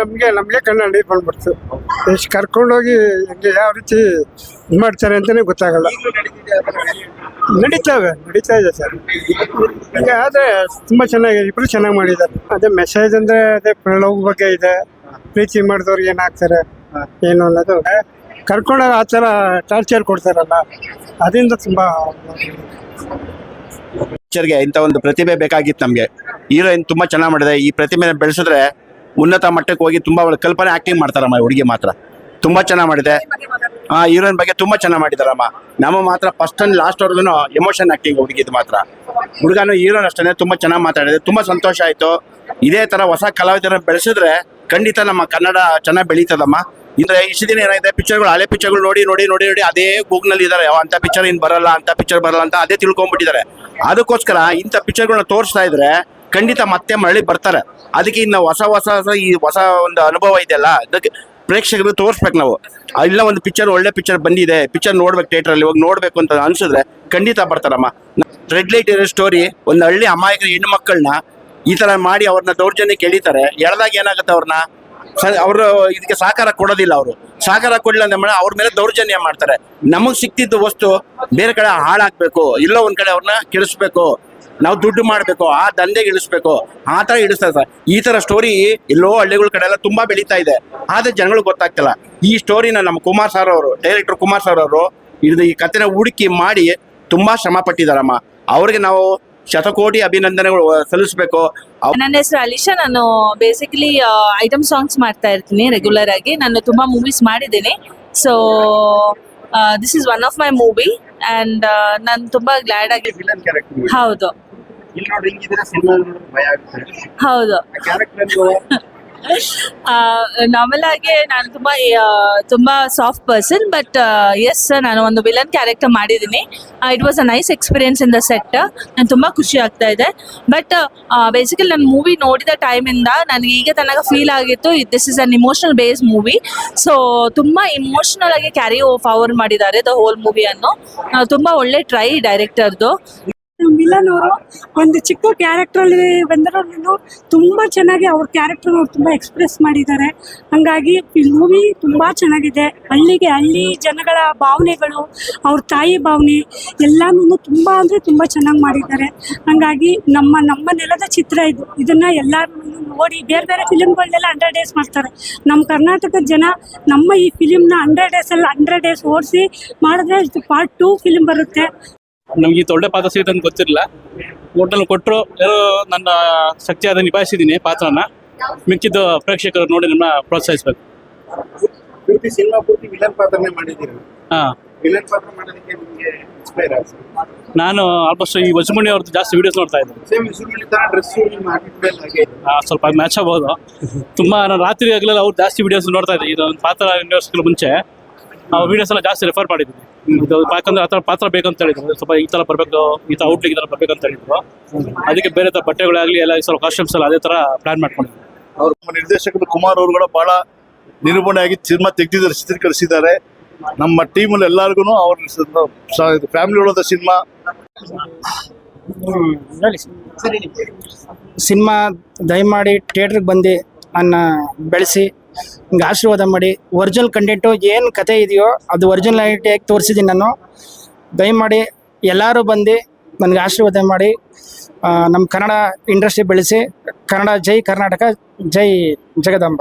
ನಮಗೆ ನಮಗೆ ಕನ್ನಡ ಬಂದ್ಬಿಡ್ತು. ಎಷ್ಟು ಕರ್ಕೊಂಡೋಗಿ ಹೆಂಗೆ ಯಾವ ರೀತಿ ಇದು ಮಾಡ್ತಾರೆ ಅಂತಲೇ ಗೊತ್ತಾಗಲ್ಲ. ನಡೀತಾವೆ, ನಡೀತಾ ಇದೆ ಸರ್. ಈಗ ಆದರೆ ತುಂಬ ಚೆನ್ನಾಗಿ ಇಬ್ಬರು ಚೆನ್ನಾಗಿ ಮಾಡಿದ್ದಾರೆ. ಅದೇ ಮೆಸೇಜ್ ಅಂದರೆ ಅದೇ ಲವ್ ಬಗ್ಗೆ ಇದೆ. ಪ್ರೀತಿ ಮಾಡಿದವ್ರಿಗೆ ಏನಾಗ್ತಾರೆ, ಏನು ಅನ್ನೋದು. ಕರ್ಕೊಂಡ ಆ ಥರ ಟಾರ್ಚರ್ ಕೊಡ್ತಾರಲ್ಲ, ಅದರಿಂದ ತುಂಬ ಇಂಥ ಒಂದು ಪ್ರತಿಭೆ ಬೇಕಾಗಿತ್ತು ನಮಗೆ. ಹೀರೋಯಿನ್ ತುಂಬಾ ಚೆನ್ನಾಗಿ ಮಾಡಿದೆ. ಈ ಪ್ರತಿಭೆನ ಬೆಳೆಸಿದ್ರೆ ಉನ್ನತ ಮಟ್ಟಕ್ಕೆ ಹೋಗಿ ತುಂಬಾ ಒಳ್ಳೆ ಕಲ್ಪನೆ ಆಕ್ಟಿಂಗ್ ಮಾಡ್ತಾರಮ್ಮ ಹುಡುಗಿ ಮಾತ್ರ. ತುಂಬಾ ಚೆನ್ನಾಗಿ ಮಾಡಿದೆ. ಆ, ಹೀರೋಯಿನ್ ಬಗ್ಗೆ ತುಂಬಾ ಚೆನ್ನಾಗಿ ಮಾಡಿದಾರಮ್ಮ. ನಮ್ಮ ಮಾತ್ರ first and last work emotion acting ಹುಡುಗಿದು ಮಾತ್ರ. ಹುಡುಗನು ಹೀರೋನ್ ಅಷ್ಟೇ ತುಂಬಾ ಚೆನ್ನಾಗಿ ಮಾತಾಡಿದೆ. ತುಂಬಾ ಸಂತೋಷ ಆಯ್ತು. ಇದೇ ತರ ಹೊಸ ಕಲಾವಿದರ ಬೆಳೆಸಿದ್ರೆ ಖಂಡಿತ ನಮ್ಮ ಕನ್ನಡ ಚೆನ್ನಾಗಿ ಬೆಳೀತದಮ್ಮ. ಇಂದ್ರೆ ಇಷ್ಟು ದಿನ ಏನಾಗಿದೆ? ಪಿಕ್ಚರ್ಗಳು ಹಳೆ ಪಿಕ್ಚರ್ಗಳು ನೋಡಿ ನೋಡಿ ನೋಡಿ ನೋಡಿ ಅದೇ ಗೂಗ್ನಲ್ಲಿ ಇದ್ದಾರೆ ಅಂತ ಪಿಕ್ಚರ್ ಇನ್ನು ಬರಲ್ಲ, ಅಂತ ಪಿಕ್ಚರ್ ಬರಲ್ಲ ಅಂತ ಅದೇ ತಿಳ್ಕೊಂಡ್ಬಿಟ್ಟಿದ್ದಾರೆ. ಅದಕ್ಕೋಸ್ಕರ ಇಂಥ ಪಿಕ್ಚರ್ಗಳನ್ನ ತೋರಿಸ್ತಾ ಇದ್ರೆ ಖಂಡಿತ ಮತ್ತೆ ಮರಳಿ ಬರ್ತಾರೆ. ಅದಕ್ಕೆ ಇನ್ನು ಹೊಸ ಹೊಸ ಈ ಹೊಸ ಒಂದು ಅನುಭವ ಇದೆಯಲ್ಲ, ಅದಕ್ಕೆ ಪ್ರೇಕ್ಷಕರಿಗೆ ತೋರಿಸ್ಬೇಕು ನಾವು. ಇಲ್ಲ ಒಂದು ಪಿಕ್ಚರ್ ಒಳ್ಳೆ ಪಿಕ್ಚರ್ ಬಂದಿದೆ ಪಿಕ್ಚರ್ ನೋಡ್ಬೇಕು ಥಿಯೇಟ್ರಲ್ಲಿ ಹೋಗಿ ನೋಡ್ಬೇಕು ಅಂತ ಅನ್ಸಿದ್ರೆ ಖಂಡಿತ ಬರ್ತಾರಮ್ಮ. ರೆಡ್ ಲೈಟ್ ಇರೋ ಸ್ಟೋರಿ ಒಂದು ಹಳ್ಳಿ ಅಮಾಯಕರ ಹೆಣ್ಣು ಮಕ್ಕಳನ್ನ ಈ ತರ ಮಾಡಿ ಅವ್ರನ್ನ ದೌರ್ಜನ್ಯ ಕೇಳಿತಾರೆ ಎಳ್ದಾಗ ಏನಾಗುತ್ತೆ ಅವ್ರನ್ನ? ಅವರು ಇದಕ್ಕೆ ಸಹಕಾರ ಕೊಡೋದಿಲ್ಲ ಅವರು. ಸಹಕಾರ ಕೊಡಲಿಲ್ಲ ಅಂದ್ರೆ ಅವ್ರ ಮೇಲೆ ದೌರ್ಜನ್ಯ ಮಾಡ್ತಾರೆ. ನಮಗೆ ಸಿಕ್ತಿದ್ದ ವಸ್ತು ಬೇರೆ ಕಡೆ ಹಾಳಾಗ್ಬೇಕು. ಇಲ್ಲ ಒಂದು ಕಡೆ ಅವ್ರನ್ನ ಕೆಡಿಸ್ಬೇಕು. ನಾವು ದುಡ್ಡು ಮಾಡಬೇಕು, ಆ ದಂಧೆಗೆ ಇಳಿಸ್ಬೇಕು, ಆ ಥರ ಇಳಿಸ್ತಾರೆ ಸರ್ ಈ ತರ ಸ್ಟೋರಿ ಎಲ್ಲೋ ಹಳ್ಳಿಗಳ ಕಡೆ ಎಲ್ಲ ತುಂಬಾ ಬೆಳೀತಾ ಇದೆ. ಆದ್ರೆ ಜನಗಳಿಗೆ ಗೊತ್ತಾಗ್ತಿಲ್ಲ. ಈ ಸ್ಟೋರಿನ ನಮ್ಮ ಕುಮಾರ್ ಸರ್ ಅವರು ಡೈರೆಕ್ಟರ್ ಕುಮಾರ್ ಸರ್ ಅವರು ಇದು ಈ ಕಥೆನ ಹುಡುಕಿ ಮಾಡಿ ತುಂಬಾ ಶ್ರಮ ಪಟ್ಟಿದಾರಮ್ಮ ಅವ್ರಿಗೆ ನಾವು ಶತಕೋಟಿ ಅಭಿನಂದನೆಗಳು ಸಲ್ಲಿಸ್ಬೇಕು. ನನ್ನ ಹೆಸರು ಅಲಿಶಾ. ನಾನು ಬೇಸಿಕಲಿ ಐಟಮ್ ಸಾಂಗ್ಸ್ ಮಾಡ್ತಾ ಇರ್ತೀನಿ ರೆಗ್ಯುಲರ್ ಆಗಿ. ನಾನು ತುಂಬಾ ಮೂವೀಸ್ ಮಾಡಿದ್ದೀನಿ. So this is one of my movie and ನಾನು ತುಂಬಾ ಗ್ಲಾಡ್ ಆಗಿ ಹೌದು. ಹೌದು. ನಾರ್ಮಲ್ ನಾನು ತುಂಬಾ ತುಂಬಾ ಸಾಫ್ಟ್ ಪರ್ಸನ್ ಬಟ್ ಎಸ್ ನಾನು ಒಂದು ವಿಲನ್ ಕ್ಯಾರೆಕ್ಟರ್ ಮಾಡಿದ್ದೀನಿ. It was a nice experience in the set ನಾನು ತುಂಬಾ ಖುಷಿ ಆಗ್ತಾ ಇದೆ. ಬಟ್ ಬೇಸಿಕಲಿ ನಾನು ಮೂವಿ ನೋಡಿದ ಟೈಮಿಂದ ನನಗೆ ಈಗ ತನಕ ಫೀಲ್ ಆಗಿತ್ತು this is an emotional base movie so ತುಂಬಾ ಇಮೋಷನಲ್ ಆಗಿ ಕ್ಯಾರಿ ಫಾರ್ವರ್ಡ್ ಮಾಡಿದ್ದಾರೆ ದ ಹೋಲ್ ಮೂವಿಯನ್ನು ತುಂಬಾ ಒಳ್ಳೆ ಟ್ರೈ ಡೈರೆಕ್ಟರ್ದು ಮಿಲನ್ ಒಂದು ಚಿಕ್ಕ ಕ್ಯಾರೆಕ್ಟ್ರಲ್ಲಿ ಬಂದಿರೋನು ತುಂಬ ಚೆನ್ನಾಗಿ ಅವ್ರ ಕ್ಯಾರೆಕ್ಟರ್ ಅವ್ರು ತುಂಬ ಎಕ್ಸ್ಪ್ರೆಸ್ ಮಾಡಿದ್ದಾರೆ. ಹಂಗಾಗಿ ಈ ಮೂವಿ ತುಂಬ ಚೆನ್ನಾಗಿದೆ. ಹಳ್ಳಿಗೆ ಹಳ್ಳಿ ಜನಗಳ ಭಾವನೆಗಳು, ಅವ್ರ ತಾಯಿ ಭಾವನೆ ಎಲ್ಲನೂ ತುಂಬ ಅಂದರೆ ತುಂಬ ಚೆನ್ನಾಗಿ ಮಾಡಿದ್ದಾರೆ. ಹಂಗಾಗಿ ನಮ್ಮ ನಮ್ಮ ನೆಲದ ಚಿತ್ರ ಇದು. ಇದನ್ನು ಎಲ್ಲರೂ ನೋಡಿ ಬೇರೆ ಬೇರೆ ಫಿಲಮ್ಗಳನ್ನೆಲ್ಲ ಹಂಡ್ರೆಡ್ ಡೇಸ್ ಮಾಡ್ತಾರೆ. ನಮ್ಮ ಕರ್ನಾಟಕದ ಜನ ನಮ್ಮ ಈ ಫಿಲಿಮ್ನ ಹಂಡ್ರೆಡ್ ಡೇಸಲ್ಲಿ ಹಂಡ್ರೆಡ್ ಡೇಸ್ ಓಡಿಸಿ ಮಾಡಿದ್ರೆ ಪಾರ್ಟ್ ಟೂ ಫಿಲಿಮ್ ಬರುತ್ತೆ. ನಮ್ಗೆ ಈ ಒಳ್ಳೆ ಪಾತ್ರ ಸಿಗುತ್ತೆ ಅಂತ ಗೊತ್ತಿರಲಿಲ್ಲ ಹೋಟೆಲ್ ಕೊಟ್ಟರು ಯಾರೋ ನನ್ನ ಶಕ್ತಿ ಆದ ನಿಭಾಯಿಸಿದ್ದೀನಿ ಪಾತ್ರನ. ಮಿಕ್ಕಿದ್ದು ಪ್ರೇಕ್ಷಕರು ನೋಡಿ ನನ್ನ ಪ್ರೋತ್ಸಾಹಿಸ್ಬೇಕು. ಪೂರ್ತಿ ಸಿನಿಮಾ ಪೂರ್ತಿ ವಿಲನ್ ಪಾತ್ರನೇ ಮಾಡಿದ್ದೀರಿ? ಹಾಂ. ವಿಲನ್ ಪಾತ್ರ ಮಾಡೋದಕ್ಕೆ ನಿಮಗೆ ಇನ್ಸ್ಪೈರ್ ಆಗಿ ನಾನು ಆಲ್ಮೋಸ್ಟ್ ಈ ವಜಮಣಿ ಅವ್ರದ್ದು ಜಾಸ್ತಿ ವಿಡಿಯೋಸ್ ನೋಡ್ತಾ ಇದ್ದೆ. ಸೇಮ್ ಸುರುಳಿ ತರ ಡ್ರೆಸ್ ನಿಮ್ಮ ಹಾಕಿದ್ಮೇಲೆ ಹಾಗೆ ಇದೆ. ಆ, ಸ್ವಲ್ಪ ಮ್ಯಾಚ್ ಆಗ್ಬೋದು. ತುಂಬಾ ನಾನು ರಾತ್ರಿ ಆಗಲೆಲ್ಲ ಅವ್ರು ಜಾಸ್ತಿ ವಿಡಿಯೋಸ್ ನೋಡ್ತಾ ಇದ್ದೆ. ಇದೊಂದು ಪಾತ್ರ ಯೂನಿವರ್ಸ್ಗಳ ಮುಂಚೆ. ಆ ವೀಡಿಯೋಸ್ ಎಲ್ಲ ಜಾಸ್ತಿ ರೆಫರ್ ಮಾಡಿದ್ವಿ. ಇದು ಯಾಕಂದ್ರೆ ಆ ಥರ ಪಾತ್ರ ಬೇಕಂತ ಹೇಳಿದ್ರು ಸ್ವಲ್ಪ ಈ ಥರ ಬರಬೇಕು ಈ ತರ ಔಟ್ಲಿಕ್ ಈ ಥರ ಬರ್ಬೇಕಂತ ಹೇಳಿದ್ರು ಅದಕ್ಕೆ ಬೇರೆ ಥರ ಬಟ್ಟೆಗಳಾಗಲಿ ಎಲ್ಲ ಸ್ವಲ್ಪ ಕಾಸ್ಟ್ಯೂಮ್ಸ್ ಎಲ್ಲ ಅದೇ ಥರ ಪ್ಲಾನ್ ಮಾಡ್ಕೊಂಡಿದ್ವಿ. ಅವ್ರ ನಮ್ಮ ನಿರ್ದೇಶಕರು ಕುಮಾರ್ ಅವರು ಕೂಡ ಬಹಳ ನಿರೂಪಣೆಯಾಗಿ ಸಿನಿಮಾ ತೆಗೆದಿದ್ದಾರೆ ಚಿತ್ರೀಕರಿಸಿದ್ದಾರೆ. ನಮ್ಮ ಟೀಮಲ್ಲಿ ಎಲ್ಲರಿಗೂ ಅವ್ರ ಫ್ಯಾಮಿಲಿ ಒಳದ ಸಿನಿಮಾ. ಸಿನಿಮಾ ದಯಮಾಡಿ ಥಿಯೇಟ್ರಿಗೆ ಬಂದು ಅನ್ನ ಬೆಳೆಸಿ ಹಿಂಗೆ ಆಶೀರ್ವಾದ ಮಾಡಿ. ಒರಿಜಿನಲ್ ಕಂಟೆಂಟು ಏನು ಕತೆ ಇದೆಯೋ ಅದು ಒರಿಜಿನಲಾಟಿಯಾಗಿ ತೋರಿಸಿದ್ದೀನಿ ನಾನು. ದಯಮಾಡಿ ಎಲ್ಲರೂ ಬಂದು ನನಗೆ ಆಶೀರ್ವಾದ ಮಾಡಿ. ನಮ್ಮ ಕನ್ನಡ ಇಂಡಸ್ಟ್ರಿ ಬೆಳೆಸಿ. ಕನ್ನಡ ಜೈ ಕರ್ನಾಟಕ, ಜೈ ಜಗದಾಂಬ.